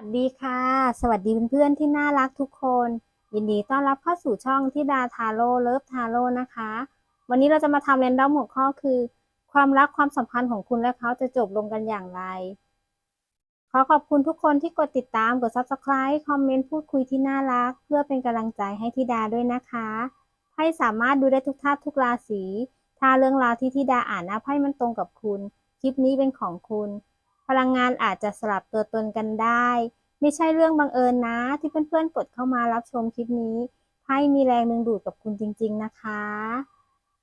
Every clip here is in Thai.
สวัสดีค่ะ สวัสดีเพื่อนๆที่น่ารักทุกคน ยินดีต้อนรับเข้าสู่ช่องที่ดาทาโร่เลิฟทาโร่นะคะ วันนี้เราจะมาทำเรนดอมหัวข้อคือ ความรักความสัมพันธ์ของคุณและเขาจะจบลงกันอย่างไร ขอขอบคุณทุกคนที่กดติดตามกด subscribe คอมเมนต์พูดคุยที่น่ารัก เพื่อเป็นกำลังใจให้ทิดาด้วยนะคะไพ่สามารถดูได้ทุกท่าตุทุกราศีถ้าเรื่องราวที่ทิดาอ่านนะไพ่มันตรงกับคุณ คลิปนี้เป็นของคุณ พลังงานอาจจะสลับตัวตนกันได้ ไม่ใช่เรื่องบังเอิญนะ ที่เพื่อนๆกดเข้ามารับชมคลิปนี้ไพ่มีแรงดึงดูดกับคุณจริง ๆนะคะ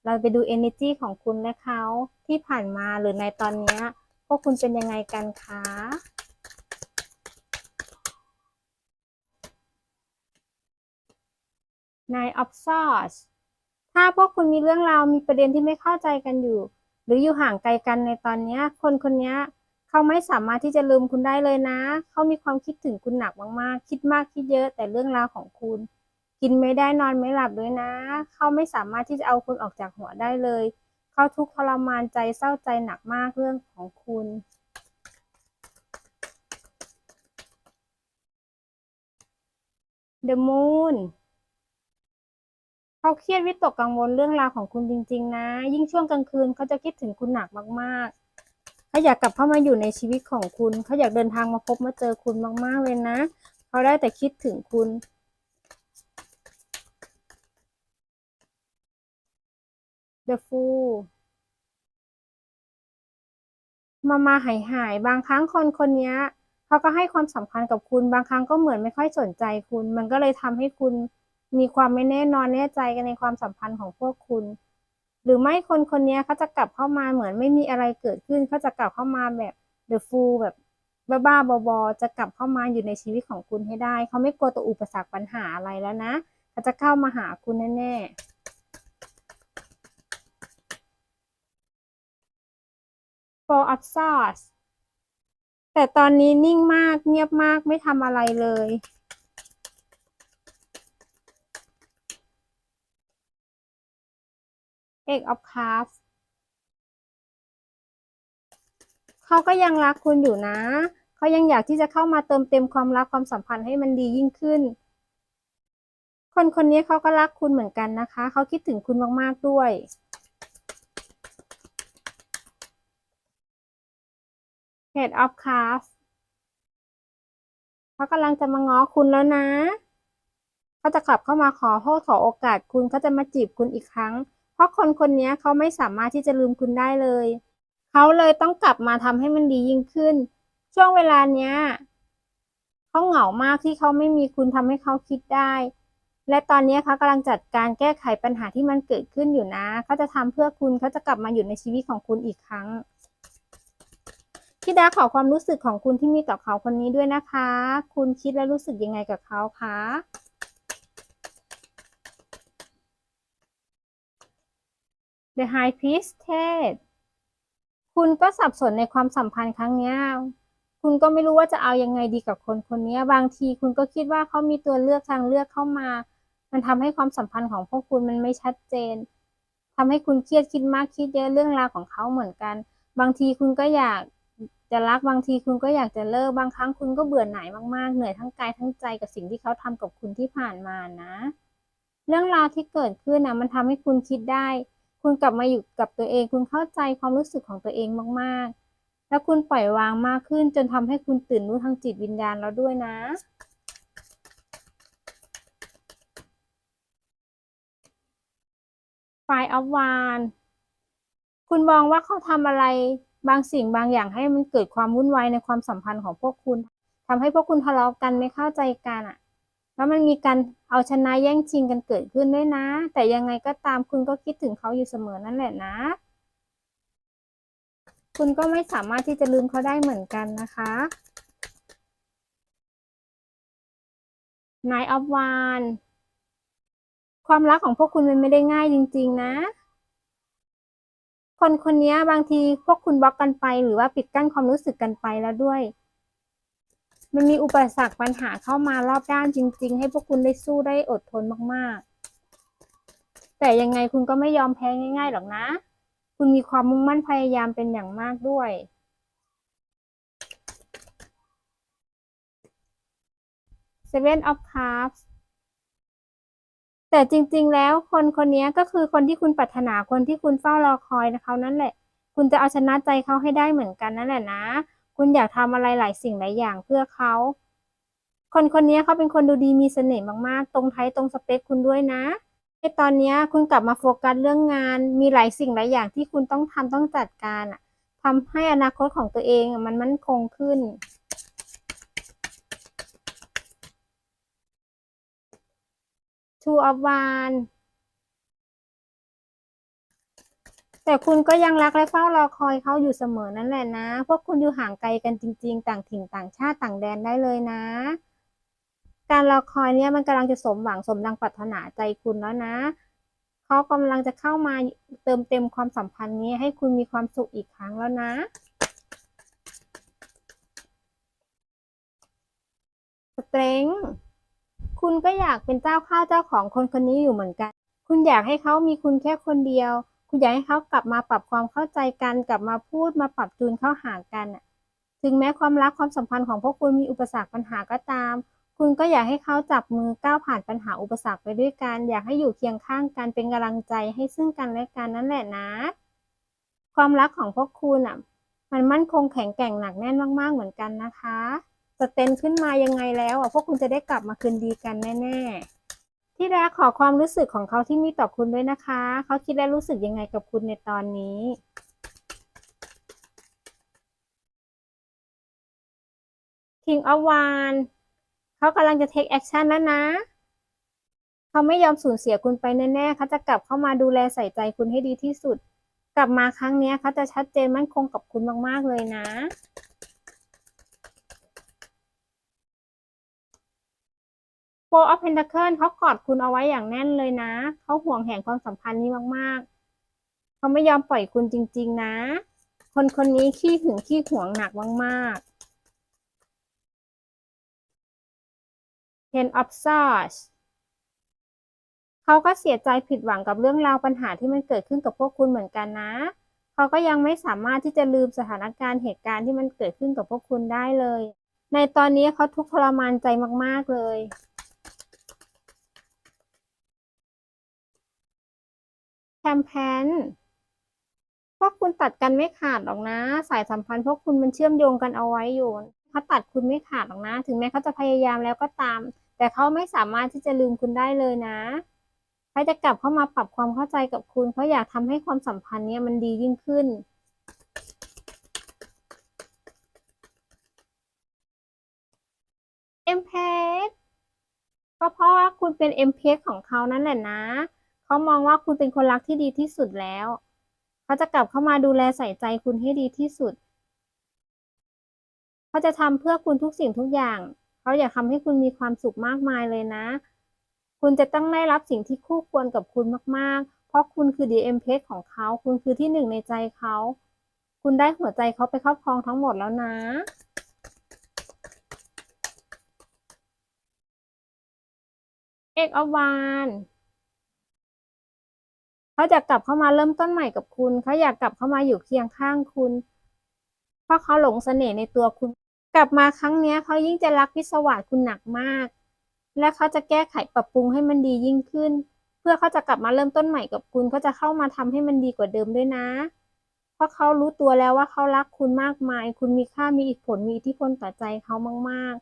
เราไปดู energy ของคุณและเขาที่ผ่านมาหรือในตอนนี้พวกคุณเป็นยังไงกันคะ Nine of Swords ถ้าพวกคุณมีเรื่องราวมีประเด็นที่ไม่เข้าใจกันอยู่ หรืออยู่ห่างไกลกันในตอนนี้คนคนนี้ เขาไม่สามารถที่จะลืมคุณได้เลยนะ เขามีความคิดถึงคุณหนักมากๆ คิดมากคิดเยอะแต่เรื่องราวของคุณ กินไม่ได้นอนไม่หลับด้วยนะ เขาไม่สามารถที่จะเอาคุณออกจากหัวได้เลย เขาทุกข์ทรมานใจเศร้าใจหนักมากเรื่องของคุณ The Moon เขาเครียดวิตกกังวลเรื่องราวของคุณจริง ๆ นะ ยิ่งช่วงกลางคืนเขาจะคิดถึงคุณหนักมากๆ เขาอยากกลับเข้ามาอยู่ในชีวิตของคุณ เขาอยากเดินทางมาพบมาเจอคุณมากๆเลยนะ เขาได้แต่คิดถึงคุณ The Fool มามาหายหายบางครั้งคนคนนี้เขาก็ให้ความสำคัญกับคุณ บางครั้งก็เหมือนไม่ค่อยสนใจคุณ มันก็เลยทำให้คุณมีความไม่แน่นอนแน่ใจกันในความสัมพันธ์ของพวกคุณ หรือไม่คนคนนี้เขาจะกลับเข้ามาเหมือนไม่มีอะไรเกิดขึ้นเขาจะกลับเข้ามาแบบ The Fool แบบบ้าๆบอๆจะกลับเข้ามาอยู่ในชีวิตของคุณให้ได้เขาไม่กลัวตัวอุปสรรคปัญหาอะไรแล้วนะเขาจะเข้ามาหาคุณแน่ๆ Four of Swords แต่ตอนนี้นิ่งมากเงียบมากไม่ทำอะไรเลย Eight of Cups เขาก็ยังรักคุณอยู่นะ เขายังอยากที่จะเข้ามาเติมเต็มความรักความสัมพันธ์ให้มันดียิ่งขึ้น คนคนนี้เขาก็รักคุณเหมือนกันนะคะ เขาคิดถึงคุณมากๆด้วย Head of Cups เขากำลังจะมาง้อคุณแล้วนะ เขาจะกลับเข้ามาขอโทษขอโอกาสคุณเขาจะมาจีบคุณอีกครั้ง เพราะคนคนนี้เขาไม่สามารถที่จะลืมคุณได้เลย เขาเลยต้องกลับมาทำให้มันดียิ่งขึ้น ช่วงเวลาเนี้ยเขาเหงามากที่เขาไม่มีคุณทำให้เขาคิดได้ และตอนนี้เขากำลังจัดการแก้ไขปัญหาที่มันเกิดขึ้นอยู่นะ เขาจะทำเพื่อคุณเขาจะกลับมาอยู่ในชีวิตของคุณอีกครั้งพี่ดาขอความรู้สึกของคุณที่มีต่อเขาคนนี้ด้วยนะคะ คุณคิดและรู้สึกยังไงกับเขาคะ The High Priestess คุณก็สับสนในความสัมพันธ์ครั้งนี้คุณก็ไม่รู้ว่าจะเอายังไงดีกับคนคนนี้บางทีคุณก็คิดว่าเขามีตัวเลือกทางเลือกเข้ามา มันทำให้ความสัมพันธ์ของพวกคุณมันไม่ชัดเจนทำให้คุณเครียดคิดมากคิดเยอะเรื่องราวของเขาเหมือนกัน บางทีคุณก็อยากจะรักบางทีคุณก็อยากจะเลิกบางครั้งคุณก็เบื่อหน่ายมากๆเหนื่อยทั้งกายทั้งใจกับสิ่งที่เขาทำกับคุณที่ผ่านมานะ เรื่องราวที่เกิดขึ้นนะมันทำให้คุณคิดได้ คุณกลับมาอยู่กับตัวเอง คุณเข้าใจความรู้สึกของตัวเองมากๆ แล้วคุณปล่อยวางมากขึ้น จนทำให้คุณตื่นรู้ทางจิตวิญญาณแล้วด้วยนะ Five of Wands คุณมองว่าเขาทำอะไรบางสิ่งบางอย่างให้มันเกิดความวุ่นวายในความสัมพันธ์ของพวกคุณทำให้พวกคุณทะเลาะกันไม่เข้าใจกันอะ แล้วมันมีการเอาชนะแย่งชิงกันเกิดขึ้นด้วยนะ แต่ยังไงก็ตามคุณก็คิดถึงเขาอยู่เสมอนั่นแหละนะ คุณก็ไม่สามารถที่จะลืมเขาได้เหมือนกันนะคะ Nine of Wands ความรักของพวกคุณมันไม่ได้ง่ายจริง ๆ นะ คนคนนี้บางทีพวกคุณบล็อกกันไป หรือว่าปิดกั้นความรู้สึกกันไปแล้วด้วย มันมีอุปสรรคปัญหาเข้ามารอบด้านจริง ๆ ให้พวกคุณได้สู้ได้อดทนมากๆ แต่ยังไงคุณก็ไม่ยอมแพ้ง่าย ๆ หรอกนะ คุณมีความมุ่งมั่นพยายามเป็นอย่างมากด้วย Seven of Cups แต่จริง ๆ แล้วคนคนนี้ก็คือคนที่คุณปรารถนาคนที่คุณเฝ้ารอคอยนะเขานั่นแหละ คุณจะเอาชนะใจเขาให้ได้เหมือนกันนั่นแหละนะ คุณอยากทำอะไรหลายสิ่งหลายอย่างเพื่อเขา คนคนนี้เขาเป็นคนดูดีมีเสน่ห์มากๆ ตรงไทยตรงสเปคคุณด้วยนะในตอนนี้คุณกลับมาโฟกัสเรื่องงาน มีหลายสิ่งหลายอย่างที่คุณต้องทำต้องจัดการอะทำให้อนาคตของตัวเองมันมั่นคงขึ้น Two of Wands แต่คุณก็ยังรักและเฝ้ารอคอยเขาอยู่เสมอนั่นแหละนะ พวกคุณอยู่ห่างไกลกันจริง ๆ ต่างถิ่นต่างชาติต่างแดนได้เลยนะ การรอคอยเนี่ยมันกำลังจะสมหวังสมดังปรารถนาใจคุณแล้วนะเขากำลังจะเข้ามาเติมเต็มความสัมพันธ์นี้ให้คุณมีความสุขอีกครั้งแล้วนะสเตรงคุณก็อยากเป็นเจ้าข้าวเจ้าของคนคนนี้อยู่เหมือนกัน คุณอยากให้เขามีคุณแค่คนเดียว คุณอยากให้เขากลับมาปรับความเข้าใจกันกลับมาพูดมาปรับจูนเข้าหากันน่ะถึงแม้ความรักความสัมพันธ์ของพวกคุณมีอุปสรรคปัญหาก็ตาม คุณก็อยากให้เขาจับมือก้าวผ่านปัญหาอุปสรรคไปด้วยกัน อยากให้อยู่เคียงข้างกันเป็นกำลังใจให้ซึ่งกันและกันนั่นแหละนะ ความรักของพวกคุณอะ มันมั่นคงแข็งแกร่งหนักแน่นมาก ๆ เหมือนกันนะคะสเตนขึ้นมายังไงแล้วอะพวกคุณจะได้กลับมาคืนดีกันแน่ ๆ ที่รักขอความรู้สึกของเขาที่มีต่อคุณด้วยนะคะ เขาคิดและรู้สึกยังไงกับคุณในตอนนี้ King of w a n d เขากำลังจะ take action แล้วนะ เขาไม่ยอมสูญเสียคุณไปแน่ๆเขาจะกลับเข้ามาดูแลใส่ใจคุณให้ดีที่สุด กลับมาครั้งนี้เขาจะชัดเจนมั่นคงกับคุณมากๆเลยนะ Four of Pentacle เขากอดคุณเอาไว้อย่างแน่นเลยนะ เขาห่วงแหนความสัมพันธ์นี้มากๆ เขาไม่ยอมปล่อยคุณจริง ๆ นะ คนคนนี้ขี้หึงขี้หวงหนักมากๆ Ten of Swords เขาก็เสียใจผิดหวังกับเรื่องราวปัญหาที่มันเกิดขึ้นกับพวกคุณเหมือนกันนะ เขาก็ยังไม่สามารถที่จะลืมสถานการณ์เหตุการณ์ที่มันเกิดขึ้นกับพวกคุณได้เลย ในตอนนี้เขาทุกข์ทรมานใจมาก ๆ เลย แคมเพนพวกคุณตัดกันไม่ขาดหรอกนะ สายสัมพันธ์พวกคุณมันเชื่อมโยงกันเอาไว้อยู่เขาตัดคุณไม่ขาดหรอกนะ ถึงแม้เขาจะพยายามแล้วก็ตาม แต่เขาไม่สามารถที่จะลืมคุณได้เลยนะเขาจะกลับเข้ามาปรับความเข้าใจกับคุณเขาอยากทำให้ความสัมพันธ์เนี้ยมันดียิ่งขึ้น เอ็มเพสก็เพราะว่าคุณเป็นเอ็มเพสของเขานั่นแหละนะ เขามองว่าคุณเป็นคนรักที่ดีที่สุดแล้ว เขาจะกลับเข้ามาดูแลใส่ใจคุณให้ดีที่สุด เขาจะทำเพื่อคุณทุกสิ่งทุกอย่าง เขาอยากทำให้คุณมีความสุขมากมายเลยนะ คุณจะต้องได้รับสิ่งที่คู่ควรกับคุณมากๆ เพราะคุณคือ DM p ของเขา คุณคือที่หนึ่งในใจเขา คุณได้หัวใจเขาไปครอบครองทั้งหมดแล้วนะเอกอวาน เขาจะกลับเข้ามาเริ่มต้นใหม่กับคุณ เขาอยากกลับเข้ามาอยู่เคียงข้างคุณ เพราะเขาหลงเสน่ห์ในตัวคุณ กลับมาครั้งนี้เขายิ่งจะรักพิศวาสคุณหนักมาก และเขาจะแก้ไขปรับปรุงให้มันดียิ่งขึ้น เพื่อเขาจะกลับมาเริ่มต้นใหม่กับคุณเขาจะเข้ามาทำให้มันดีกว่าเดิมด้วยนะ เพราะเขารู้ตัวแล้วว่าเขารักคุณมากมาย คุณมีค่ามีอิทธิพลมีอิทธิพลต่อใจเขามาก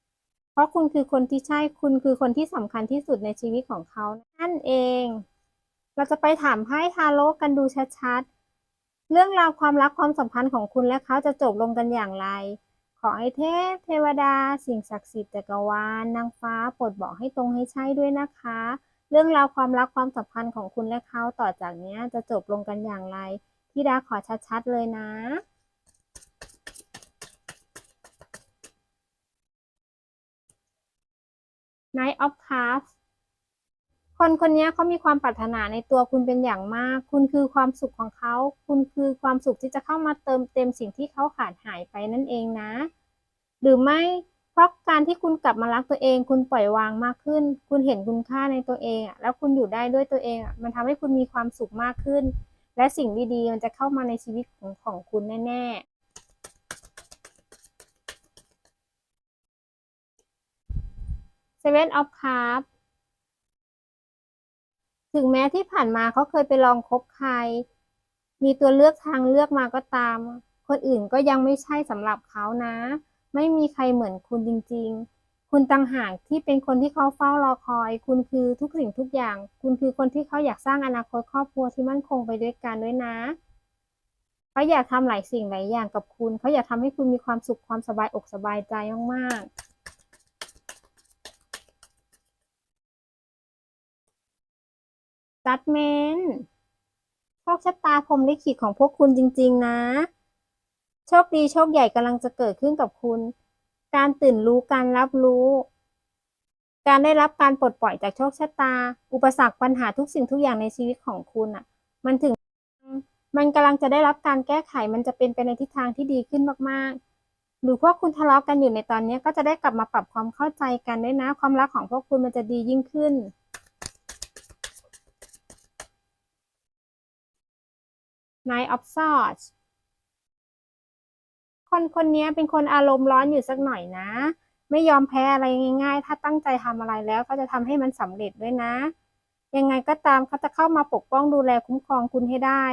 ๆเพราะคุณคือคนที่ใช่ คุณคือคนที่สำคัญที่สุดในชีวิตของเขานั่นเอง เราจะไปถามไพ่ทาโร่กันดูชัดๆ เรื่องราวความรักความสัมพันธ์ของคุณและเขาจะจบลงกันอย่างไร ขอให้เทพเทวดา สิ่งศักดิ์สิทธิ์จักรวาลนางฟ้าโปรดบอกให้ตรงให้ใช่ด้วยนะคะ เรื่องราวความรักความสัมพันธ์ของคุณและเขาต่อจากนี้จะจบลงกันอย่างไรที่ดาขอชัดๆเลยนะ Knight of Cups คนคนนี้เขามีความปรารถนาในตัวคุณเป็นอย่างมาก คุณคือความสุขของเขา คุณคือความสุขที่จะเข้ามาเติมเต็มสิ่งที่เขาขาดหายไปนั่นเองนะ หรือไม่ เพราะการที่คุณกลับมารักตัวเอง คุณปล่อยวางมากขึ้น คุณเห็นคุณค่าในตัวเองอะ แล้วคุณอยู่ได้ด้วยตัวเองอะ มันทำให้คุณมีความสุขมากขึ้น และสิ่งดีๆมันจะเข้ามาในชีวิตของของคุณแน่ๆ Seven of Cups ถึงแม้ที่ผ่านมาเขาเคยไปลองคบใคร มีตัวเลือกทางเลือกมาก็ตาม คนอื่นก็ยังไม่ใช่สำหรับเขานะ ไม่มีใครเหมือนคุณจริง ๆ คุณต่างหากที่เป็นคนที่เขาเฝ้ารอคอย คุณคือทุกสิ่งทุกอย่าง คุณคือคนที่เขาอยากสร้างอนาคตครอบครัวที่มั่นคงไปด้วยกันด้วยนะเขาอยากทำหลายสิ่งหลายอย่างกับคุณ เขาอยากทำให้คุณมีความสุขความสบายอกสบายใจมากๆ Judgment โชคชะตาพรหมลิขิตของพวกคุณจริง ๆ นะ โชคดีโชคใหญ่กำลังจะเกิดขึ้นกับคุณ การตื่นรู้การรับรู้ การได้รับการปลดปล่อยจากโชคชะตา อุปสรรคปัญหาทุกสิ่งทุกอย่างในชีวิตของคุณอะ มันถึง มันกำลังจะได้รับการแก้ไข มันจะเป็นไปในทิศทางที่ดีขึ้นมากๆหรือพวกคุณทะเลาะกันอยู่ในตอนนี้ก็จะได้กลับมาปรับความเข้าใจกันด้วยนะ ความรักของพวกคุณมันจะดียิ่งขึ้น Nine of Swords คนคนนี้เป็นคนอารมณ์ร้อนอยู่สักหน่อยนะ ไม่ยอมแพ้อะไรง่ายๆ ถ้าตั้งใจทำอะไรแล้วก็จะทำให้มันสำเร็จด้วยนะ ยังไงก็ตามเขาจะเข้ามาปกป้องดูแลคุ้มครองคุณให้ได้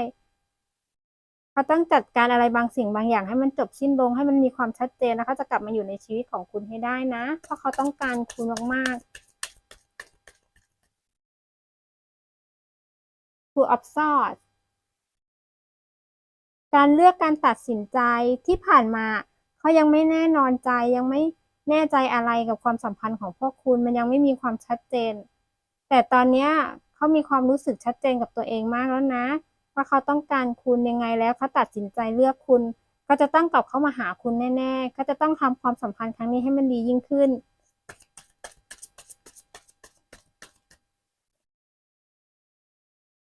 เขาต้องจัดการอะไรบางสิ่งบางอย่างให้มันจบสิ้นลงให้มันมีความชัดเจนแล้วเขาจะกลับมาอยู่ในชีวิตของคุณให้ได้นะ เพราะเขาต้องการคุณมากๆ Two of Swords การเลือกการตัดสินใจที่ผ่านมาเขายังไม่แน่นอนใจยังไม่แน่ใจอะไรกับความสัมพันธ์ของพวกคุณ มันยังไม่มีความชัดเจน แต่ตอนเนี้เขามีความรู้สึกชัดเจนกับตัวเองมากแล้วนะว่าเขาต้องการคุณยังไงแล้วเขาตัดสินใจเลือกคุณเขาจะต้องกลับเข้ามาหาคุณแน่ๆเขาจะต้องทำความสัมพันธ์ครั้งนี้ให้มันดียิ่งขึ้น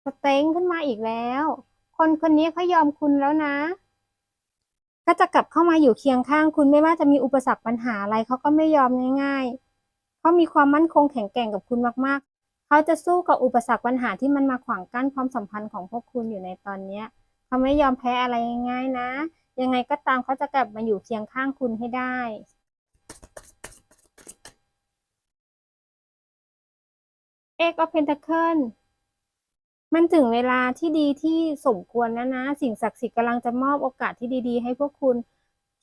สเต็งขึ้นมาอีกแล้ว คนคนนี้เขายอมคุณแล้วนะ ก็จะกลับเข้ามาอยู่เคียงข้างคุณไม่ว่าจะมีอุปสรรคปัญหาอะไรเขาก็ไม่ยอมง่ายๆเขามีความมั่นคงแข็งแกร่งกับคุณมากๆ เขาจะสู้กับอุปสรรคปัญหาที่มันมาขวางกั้นความสัมพันธ์ของพวกคุณอยู่ในตอนเนี้ยเขาไม่ยอมแพ้อะไรง่ายๆนะ ยังไงก็ตามเขาจะกลับมาอยู่เคียงข้างคุณให้ได้ Eight of Pentacles มันถึงเวลาที่ดีที่สมควรแล้วนะ สิ่งศักดิ์สิทธิ์กำลังจะมอบโอกาสที่ดี ๆ ให้พวกคุณ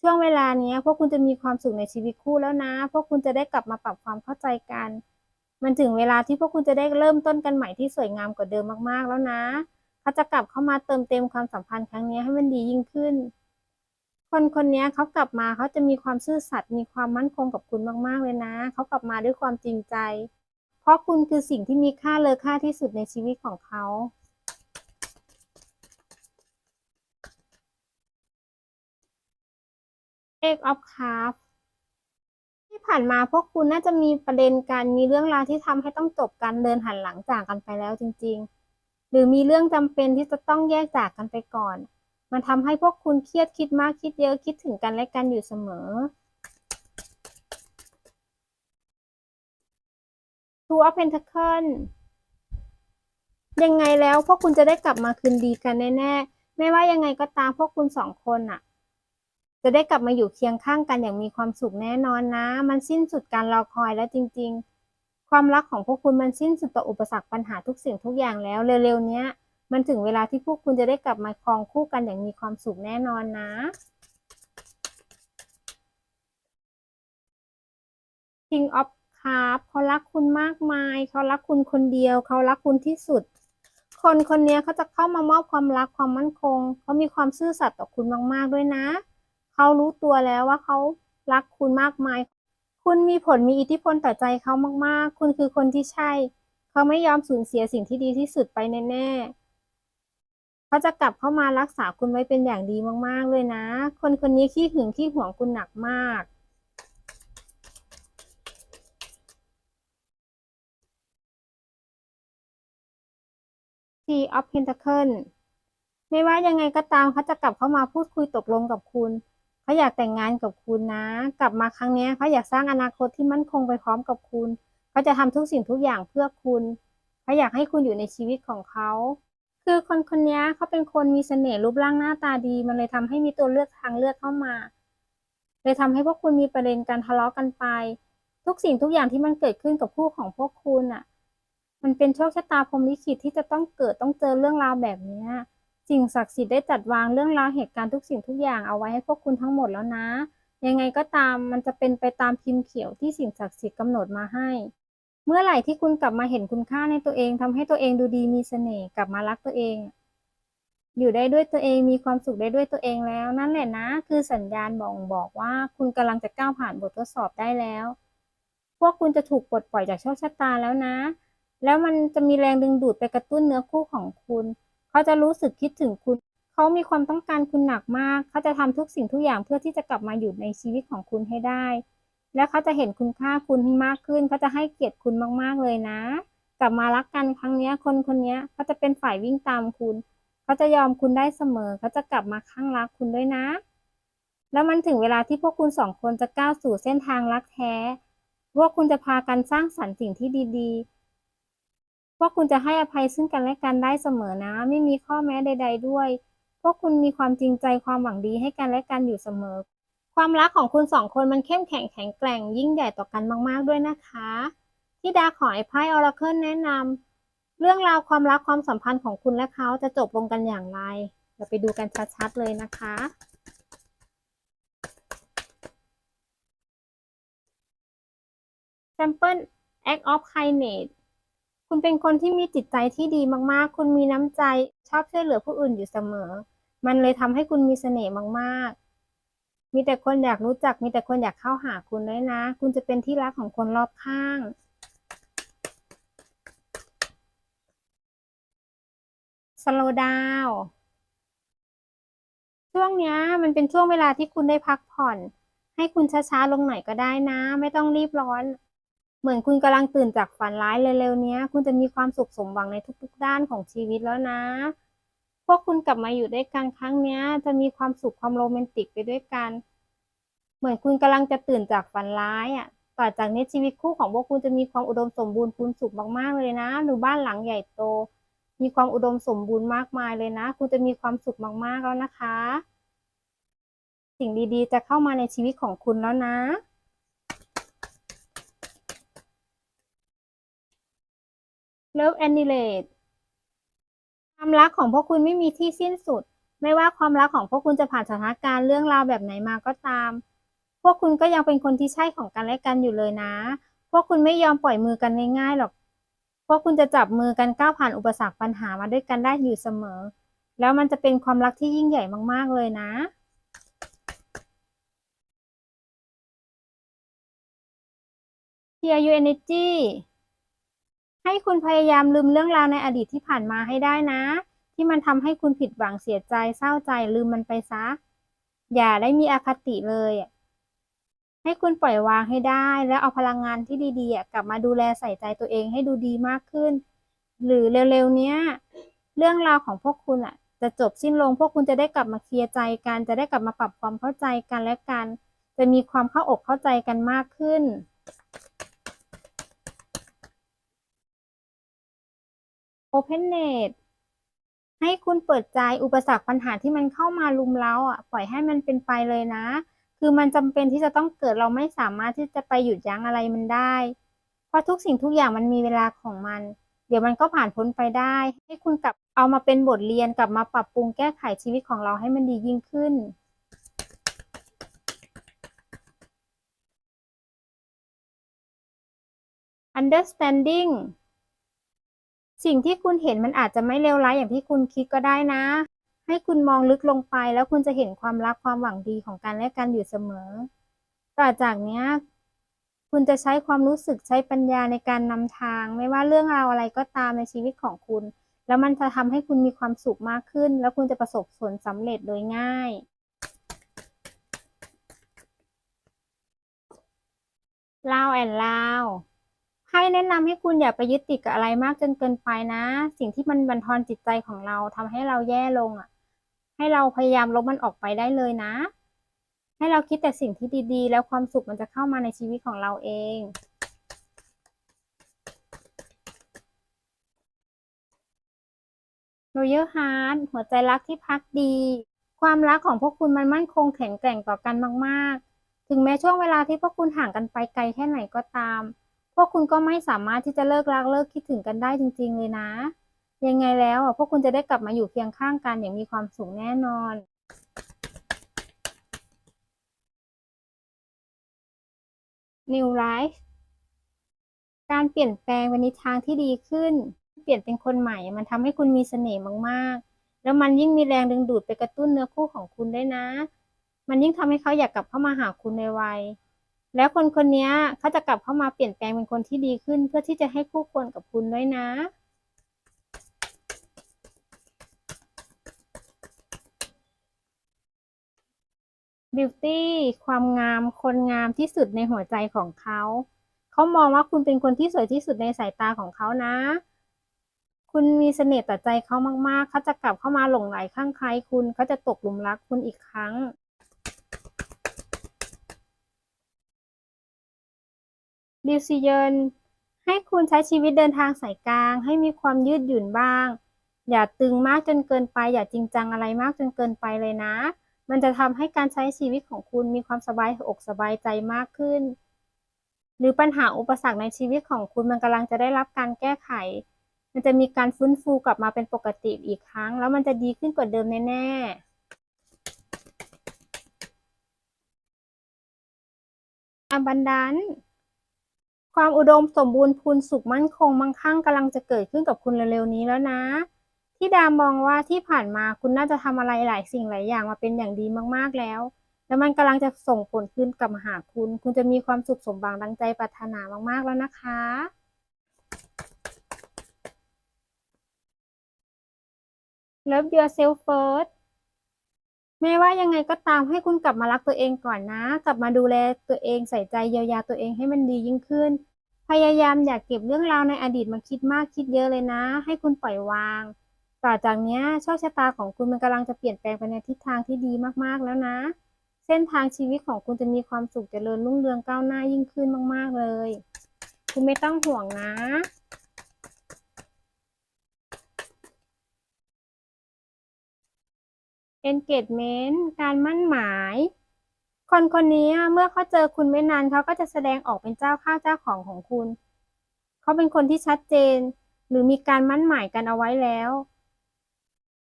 ช่วงเวลานี้พวกคุณจะมีความสุขในชีวิตคู่แล้วนะ พวกคุณจะได้กลับมาปรับความเข้าใจกัน มันถึงเวลาที่พวกคุณจะได้เริ่มต้นกันใหม่ที่สวยงามกว่าเดิมมากๆแล้วนะเขาจะกลับเข้ามาเติมเต็มความสัมพันธ์ครั้งนี้ให้มันดียิ่งขึ้น คนคนนี้เขากลับมาเขาจะมีความซื่อสัตย์มีความมั่นคงกับคุณมากๆเลยนะเขากลับมาด้วยความจริงใจ ราะคุณคือสิ่งที่มีค่าเลอค่าที่สุดในชีวิตของเขา Eight of Cups ที่ผ่านมาพวกคุณน่าจะมีประเด็นกันมีเรื่องราวที่ทำให้ต้องจบกันเดินหันหลังจากกันไปแล้วจริง ๆ หรือมีเรื่องจำเป็นที่จะต้องแยกจากกันไปก่อน มันทำให้พวกคุณเครียดคิดมากคิดเยอะคิดถึงกันและกันอยู่เสมอ Two of Pentacles ยังไงแล้วพวกคุณจะได้กลับมาคืนดีกันแน่ๆ ไม่ว่ายังไงก็ตามพวกคุณสองคนอะจะได้กลับมาอยู่เคียงข้างกันอย่างมีความสุขแน่นอนนะ มันสิ้นสุดการรอคอยแล้วจริง ๆ ความรักของพวกคุณมันสิ้นสุดต่ออุปสรรคปัญหาทุกสิ่งทุกอย่างแล้วเร็วๆเนี้ย มันถึงเวลาที่พวกคุณจะได้กลับมาครองคู่กันอย่างมีความสุขแน่นอนนะทิงออฟ King of Cups เขารักคุณมากมายเขารักคุณคนเดียวเขารักคุณที่สุด คนคนนี้เขาจะเข้ามามอบความรักความมั่นคงเขามีความซื่อสัตย์ต่อคุณมาก ๆ ด้วยนะเขารู้ตัวแล้วว่าเขารักคุณมากมาย คุณมีผลมีอิทธิพลต่อใจเขามาก ๆ คุณคือคนที่ใช่เขาไม่ยอมสูญเสียสิ่งที่ดีที่สุดไปแน่ๆเขาจะกลับเข้ามารักษาคุณไว้เป็นอย่างดีมาก ๆ เลยนะ คนคนนี้ขี้หึงขี้หวงคุณหนักมาก Three of Pentacles ไม่ว่ายังไงก็ตามเขาจะกลับเข้ามาพูดคุยตกลงกับคุณเขาอยากแต่งงานกับคุณนะ กลับมาครั้งนี้เขาอยากสร้างอนาคตที่มั่นคงไปพร้อมกับคุณเขาจะทำทุกสิ่งทุกอย่างเพื่อคุณเขาอยากให้คุณอยู่ในชีวิตของเขาคือคนคนนี้เขาเป็นคนมีเสน่ห์รูปร่างหน้าตาดี มันเลยทำให้มีตัวเลือกทางเลือกเข้ามาเลยทำให้พวกคุณมีประเด็นการทะเลาะกันไป ทุกสิ่งทุกอย่างที่มันเกิดขึ้นกับคู่ของพวกคุณอะ มันเป็นโชคชะตาพรหมลิขิตที่จะต้องเกิดต้องเจอเรื่องราวแบบนี้สิ่งศักดิ์สิทธิ์ได้จัดวางเรื่องราวเหตุการณ์ทุกสิ่งทุกอย่างเอาไว้ให้พวกคุณทั้งหมดแล้วนะ ยังไงก็ตามมันจะเป็นไปตามพิมพ์เขียวที่สิ่งศักดิ์สิทธิ์กำหนดมาให้ เมื่อไหร่ที่คุณกลับมาเห็นคุณค่าในตัวเองทำให้ตัวเองดูดีมีเสน่ห์กลับมารักตัวเอง อยู่ได้ด้วยตัวเองมีความสุขได้ด้วยตัวเองแล้ว นั่นแหละนะ คือสัญญาณบอกบอกว่า คุณกำลังจะก้าวผ่านบททดสอบได้แล้ว พวกคุณจะถูกปลดปล่อยจากโชคชะตาแล้วนะ แล้วมันจะมีแรงดึงดูดไปกระตุ้นเนื้อคู่ของคุณ เขาจะรู้สึกคิดถึงคุณ เขามีความต้องการคุณหนักมาก เขาจะทำทุกสิ่งทุกอย่างเพื่อที่จะกลับมาอยู่ในชีวิตของคุณให้ได้ และเขาจะเห็นคุณค่าคุณให้มากขึ้น เขาจะให้เกียรติคุณมากๆเลยนะ กลับมารักกันครั้งนี้คนคนนี้เขาจะเป็นฝ่ายวิ่งตามคุณ เขาจะยอมคุณได้เสมอ เขาจะกลับมาข้างรักคุณด้วยนะ แล้วมันถึงเวลาที่พวกคุณสองคนจะก้าวสู่เส้นทางรักแท้ พวกคุณจะพากันสร้างสรรค์สิ่งที่ดี ๆ วกคุณจะให้อภัยซึ่งกันและกันได้เสมอนะ ไม่มีข้อแม้ใด ๆ ด้วย พวกคุณมีความจริงใจความหวังดีให้กันและกันอยู่เสมอ ความรักของคุณสองคนมันเข้มแข็งแข็งแกร่งยิ่งใหญ่ต่อกันมากๆด้วยนะคะที่ดาขอไอ้ไพ่ออราเคิลแนะนำเรื่องราวความรักความสัมพันธ์ของคุณและเขาจะจบลงกันอย่างไรเราไปดูกันชัดๆเลยนะคะ Sample Act of Kindness คุณเป็นคนที่มีจิตใจที่ดีมากๆ คุณมีน้ำใจ ชอบช่วยเหลือผู้อื่นอยู่เสมอ มันเลยทำให้คุณมีเสน่ห์มากๆ มีแต่คนอยากรู้จัก มีแต่คนอยากเข้าหาคุณด้วยนะ คุณจะเป็นที่รักของคนรอบข้าง Slow down ช่วงนี้มันเป็นช่วงเวลาที่คุณได้พักผ่อน ให้คุณช้าๆลงหน่อยก็ได้นะ ไม่ต้องรีบร้อน เหมือนคุณกำลังตื่นจากฝันร้ายเร็วๆนี้คุณจะมีความสุขสมหวังในทุกๆ ด้านของชีวิตแล้วนะ พวกคุณกลับมาอยู่ด้วยกันครั้งนี้จะมีความสุขความโรแมนติกไปด้วยกัน เหมือนคุณกำลังจะตื่นจากฝันร้ายอะต่อจากนี้ชีวิตคู่ของพวกคุณจะมีความอุดมสมบูรณ์พูนสุขมากๆเลยนะดูบ้านหลังใหญ่โต มีความอุดมสมบูรณ์มากมายเลยนะ คุณจะมีความสุขมากๆแล้วนะคะ สิ่งดีๆ จะเข้ามาในชีวิตของคุณแล้วนะ Love a n n i l a t e ความรักของพวกคุณไม่มีที่สิ้นสุด ไม่ว่าความรักของพวกคุณจะผ่านสถานการณ์เรื่องราวแบบไหนมาก็ตาม พวกคุณก็ยังเป็นคนที่ใช่ของกันและกันอยู่เลยนะ พวกคุณไม่ยอมปล่อยมือกันง่ายๆหรอก พวกคุณจะจับมือกันก้าวผ่านอุปสรรคปัญหามาด้วยกันได้อยู่เสมอ แล้วมันจะเป็นความรักที่ยิ่งใหญ่มากๆเลยนะ Clear your energy ให้คุณพยายามลืมเรื่องราวในอดีตที่ผ่านมาให้ได้นะ ที่มันทำให้คุณผิดหวังเสียใจเศร้าใจลืมมันไปซะ อย่าได้มีอคติเลย ให้คุณปล่อยวางให้ได้ แล้วเอาพลังงานที่ดีๆกลับมาดูแลใส่ใจตัวเองให้ดูดีมากขึ้น หรือเร็วๆเนี้ย เรื่องราวของพวกคุณอะ จะจบสิ้นลงพวกคุณจะได้กลับมาเคลียร์ใจกันจะได้กลับมาปรับความเข้าใจกันและกัน จะมีความเข้าอกเข้าใจกันมากขึ้น Openness ให้คุณเปิดใจอุปสรรคปัญหาที่มันเข้ามาลุมเร้าอะปล่อยให้มันเป็นไปเลยนะ คือมันจำเป็นที่จะต้องเกิดเราไม่สามารถที่จะไปหยุดยั้งอะไรมันได้ เพราะทุกสิ่งทุกอย่างมันมีเวลาของมัน เดี๋ยวมันก็ผ่านพ้นไปได้ ให้คุณกลับเอามาเป็นบทเรียนกลับมาปรับปรุงแก้ไขชีวิตของเราให้มันดียิ่งขึ้น understanding สิ่ง สิ่งที่คุณเห็นมันอาจจะไม่เลวร้ายอย่างที่คุณคิดก็ได้นะ ให้คุณมองลึกลงไปแล้วคุณจะเห็นความรักความหวังดีของกันและกันอยู่เสมอ ต่อจากนี้คุณจะใช้ความรู้สึกใช้ปัญญาในการนำทาง ไม่ว่าเรื่องราวอะไรก็ตามในชีวิตของคุณ แล้วมันจะทำให้คุณมีความสุขมากขึ้น แล้วคุณจะประสบผลสำเร็จโดยง่ายลาวแอนลาว ไพ่แนะนำให้คุณอย่าไปยึดติดกับอะไรมากจนเกินไปนะ สิ่งที่มันบั่นทอนจิตใจของเราทำให้เราแย่ลงอะ ให้เราพยายามลบมันออกไปได้เลยนะ ให้เราคิดแต่สิ่งที่ดีๆ แล้วความสุขมันจะเข้ามาในชีวิตของเราเอง Royal Heart หัวใจรักที่พักดี ความรักของพวกคุณมันมั่นคงแข็งแกร่งต่อกันมาก ๆ ถึงแม้ช่วงเวลาที่พวกคุณห่างกันไปไกลแค่ไหนก็ตาม วกคุณก็ไม่สามารถที่จะเลิกรักเลิกคิดถึงกันได้จริง ๆ เลยนะ ยังไงแล้วอะพวกคุณจะได้กลับมาอยู่เคียงข้างกันอย่างมีความสุขแน่นอน New Life การเปลี่ยนแปลงไปในทางที่ดีขึ้น เปลี่ยนเป็นคนใหม่ มันทำให้คุณมีเสน่ห์มากๆ แล้วมันยิ่งมีแรงดึงดูดไปกระตุ้นเนื้อคู่ของคุณได้นะ มันยิ่งทำให้เขาอยากกลับเข้ามาหาคุณในวัย แล้วคนคนนี้เขาจะกลับเข้ามาเปลี่ยนแปลงเป็นคนที่ดีขึ้น เพื่อที่จะให้คู่ควรกับคุณด้วยนะ บิวตี้ความงามคนงามที่สุดในหัวใจของเขา เขามองว่าคุณเป็นคนที่สวยที่สุดในสายตาของเขานะ คุณมีเสน่ห์ต่อใจเขามากๆ เขาจะกลับเข้ามาหลงไหลข้างใครคุณเขาจะตกหลุมรักคุณอีกครั้ง ดิวซิเยนให้คุณใช้ชีวิตเดินทางสายกลาง ให้มีความยืดหยุ่นบ้าง อย่าตึงมากจนเกินไป อย่าจริงจังอะไรมากจนเกินไปเลยนะ มันจะทำให้การใช้ชีวิตของคุณมีความสบายอกสบายใจมากขึ้น หรือปัญหาอุปสรรคในชีวิตของคุณมันกำลังจะได้รับการแก้ไข มันจะมีการฟื้นฟูกลับมาเป็นปกติอีกครั้ง แล้วมันจะดีขึ้นกว่าเดิมแน่ๆ abundance ความอุดมสมบูรณ์พูนสุขมั่นคงมั่งคั่งกำลังจะเกิดขึ้นกับคุณเร็วๆนี้แล้วนะที่ดามองว่าที่ผ่านมาคุณน่าจะทำอะไรหลายสิ่งหลายอย่างมาเป็นอย่างดีมากๆแล้ว แล้วมันกำลังจะส่งผลคืนกลับมาหาคุณ คุณจะมีความสุขสมหวังดังใจปรารถนามากๆแล้วนะคะ Love yourself first ไม่ว่ายังไงก็ตามให้คุณกลับมารักตัวเองก่อนนะ กลับมาดูแลตัวเองใส่ใจเยียวยาตัวเองให้มันดียิ่งขึ้น พยายามอย่ากเก็บเรื่องราวในอดีตมาคิดมากคิดเยอะเลยนะ ให้คุณปล่อยวาง ต่อจากนี้โชคชะตาของคุณมันกำลังจะเปลี่ยนแปลงไปในทิศทางที่ดีมากๆแล้วนะ เส้นทางชีวิตของคุณจะมีความสุขเจริญรุ่งเรืองก้าวหน้ายิ่งขึ้นมาก ๆเลย คุณไม่ต้องห่วงนะ engagement การมั่นหมาย คนคนนี้เมื่อเขาเจอคุณไม่นานเขาก็จะแสดงออกเป็นเจ้าข้าวเจ้าของของคุณ เขาเป็นคนที่ชัดเจน หรือมีการมั่นหมายกันเอาไว้แล้ว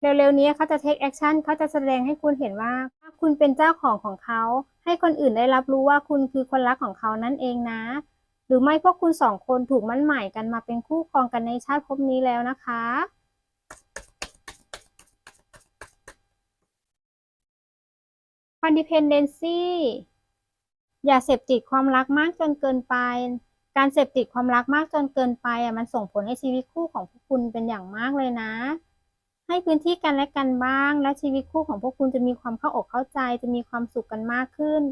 เร็วๆนี้เขาจะ take action เขาจะแสดงให้คุณเห็นว่าคุณเป็นเจ้าของของเขา ให้คนอื่นได้รับรู้ว่าคุณคือคนรักของเขานั่นเองนะ หรือไม่พวกคุณสองคนถูกมั่นหมายกันมาเป็นคู่ครองกันในชาติภพนี้แล้วนะคะ codependency อย่าเสพติดความรักมากจนเกินไป การเสพติดความรักมากจนเกินไปอะมันส่งผลให้ชีวิตคู่ของพวกคุณเป็นอย่างมากเลยนะ ให้พื้นที่กันและกันบ้าง และชีวิตคู่ของพวกคุณจะมีความเข้าอกเข้าใจ จะมีความสุขกันมากขึ้น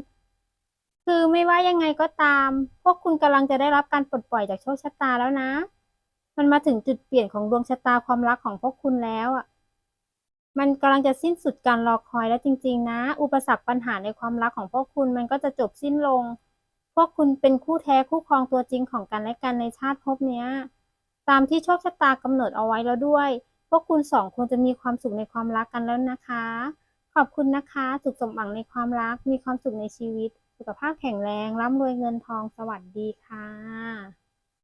คือไม่ว่ายังไงก็ตาม พวกคุณกำลังจะได้รับการปลดปล่อยจากโชคชะตาแล้วนะ มันมาถึงจุดเปลี่ยนของดวงชะตาความรักของพวกคุณแล้วอะ มันกำลังจะสิ้นสุดการรอคอยแล้วจริง ๆ นะ อุปสรรคปัญหาในความรักของพวกคุณมันก็จะจบสิ้นลง พวกคุณเป็นคู่แท้คู่ครองตัวจริงของกันและกันในชาติภพเนี้ย ตามที่โชคชะตากำเนิดเอาไว้แล้วด้วย พวกคุณสองคนจะมีความสุขในความรักกันแล้วนะคะ ขอบคุณนะคะ สุขสมหวังในความรัก มีความสุขในชีวิต สุขภาพแข็งแรง ร่ำรวยเงินทอง สวัสดีค่ะ